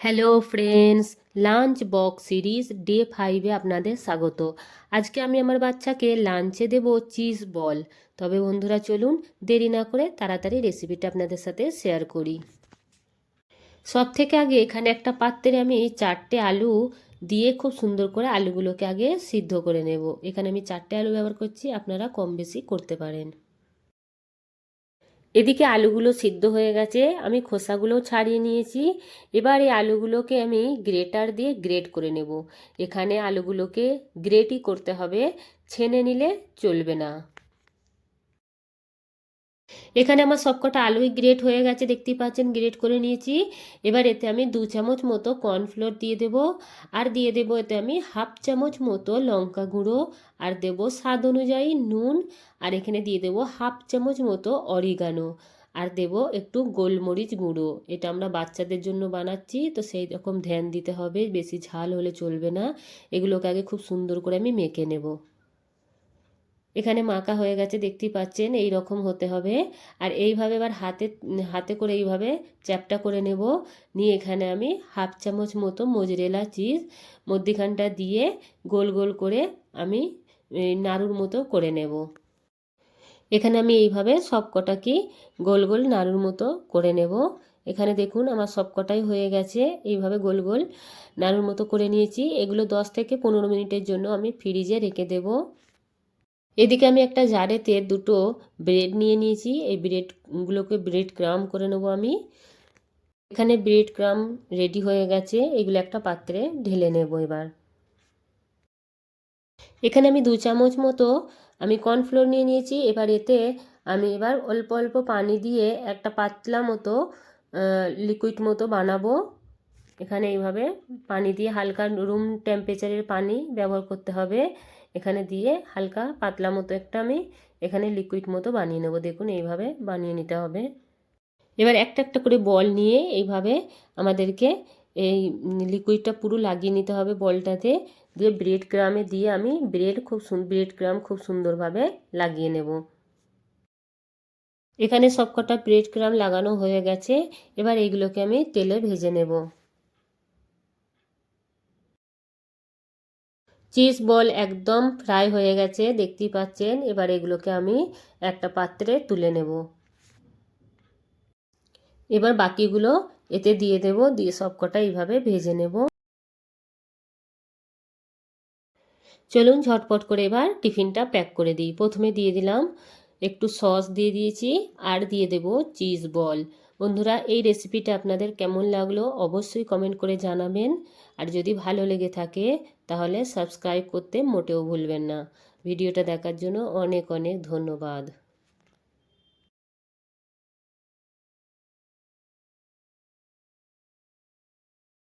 Hello friends lunch box series day ফাইভে আপনাদের স্বাগত। আজকে আমি আমার বাচ্চাকে লাঞ্চে দেব চিজ বল তবে বন্ধুরা, চলুন দেরি না করে তাড়াতাড়ি রেসিপিটা আপনাদের সাথে শেয়ার করি। সব থেকে আগে এখানে একটা পাত্রে আমি চারটে আলু দিয়ে খুব সুন্দর করে আলুগুলোকে আগে সিদ্ধ করে নেব। এখানে আমি চারটে আলু ব্যবহার করছি, আপনারা কম বেশি করতে পারেন। এদিকে আলুগুলো সিদ্ধ হয়ে গেছে, আমি খোসাগুলো ছাড়িয়ে নিয়েছি। এবার এই আলুগুলোকে আমি গ্রেটার দিয়ে গ্রেট করে নেব। এখানে আলুগুলোকে গ্রেটই করতে হবে, ছেনে নিলে চলবে না। এখানে আমার সবকটা আলুই গ্রেট হয়ে গেছে, দেখতেই পাচ্ছেন গ্রেট করে নিয়েছি। এবার এতে আমি দু চামচ মতো কর্নফ্লোর দিয়ে দেব, আর দিয়ে দেব এতে আমি হাফ চামচ মতো লঙ্কা গুঁড়ো, আর দেব স্বাদ অনুযায়ী নুন, আর এখানে দিয়ে দেব হাফ চামচ মতো অরিগানো আর দেব একটু গোলমরিচ গুঁড়ো। এটা আমরা বাচ্চাদের জন্য বানাচ্ছি, তো সেই রকম ধ্যান দিতে হবে, বেশি ঝাল হলে চলবে না। এগুলোকে আগে খুব সুন্দর করে আমি মেখে নেব। এখানে মাকা হয়ে গেছে, দেখতেই পাচ্ছেন এই রকম হতে হবে। আর এইভাবে এবার হাতে হাতে করে এইভাবে চ্যাপটা করে নেব। নিয়ে এখানে আমি হাফ চামচ মতো মোজরেলা চিজ, মধ্যিখানটা দিয়ে গোল গোল করে আমি নাড়ুর মতো করে নেব। এখানে আমি এইভাবে সব কটাকে গোল গোল নাড়ুর মতো করে নেব। এখানে দেখুন, আমার সব কটাই হয়ে গেছে। এইভাবে গোল গোল নাড়ুর মতো করে নিয়েছি। এগুলো দশ থেকে পনেরো মিনিটের জন্য আমি ফ্রিজে রেখে দেবো। এদিকে আমি একটা জারেতে দুটো ব্রেড নিয়ে নিয়েছি। এই ব্রেডগুলোকে ব্রেড ক্রাম করে নেব আমি। এখানে ব্রেড ক্রাম রেডি হয়ে গেছে। এগুলো একটা পাত্রে ঢেলে নেব এবার। এখানে আমি দু চামচ মতো আমি কর্নফ্লোর নিয়ে নিয়েছি। এবার এতে আমি এবার অল্প অল্প পানি দিয়ে একটা পাতলা মতো লিকুইড মতো বানাবো। এখানে এইভাবে পানি দিয়ে হালকা রুম টেম্পারেচারের পানি ব্যবহার করতে হবে। এখানে দিয়ে হালকা পাতলা মতো একটা আমি এখানে লিকুইড মতো বানিয়ে নেব। দেখুন, এইভাবে বানিয়ে নিতে হবে। এবার একটা একটা করে বল নিয়ে এইভাবে আমাদেরকে এই লিকুইডটা পুরো লাগিয়ে নিতে হবে বলটাতে। দিয়ে ব্রেড ক্রামে দিয়ে আমি ব্রেড খুব ব্রেড ক্রাম খুব সুন্দরভাবে লাগিয়ে নেব। এখানে সবকটা ব্রেড ক্রাম লাগানো হয়ে গেছে। এবার এইগুলোকে আমি তেলে ভেজে নেব। চিজ বল একদম ফ্রাই হয়ে গেছে, দেখতেই পাচ্ছেন। এবার এগুলোকে আমি একটা পাত্রে তুলে নেব। এবার বাকিগুলো এতে দিয়ে দেব, দিয়ে সবকটা এইভাবে ভেজে নেব। চলুন ঝটপট করে এবার টিফিনটা প্যাক করে দিই। প্রথমে দিয়ে দিলাম একটু সস দিয়ে দিয়েছি, আর দিয়ে দেব চিজ বল। বন্ধুরা, এই রেসিপিটা আপনাদের কেমন লাগল অবশ্যই কমেন্ট করে জানাবেন। আর যদি ভালো লেগে থাকে, তাহলে সাবস্ক্রাইব করতে মোটেও ভুলবেন না। ভিডিওটা দেখার জন্য অনেক অনেক ধন্যবাদ।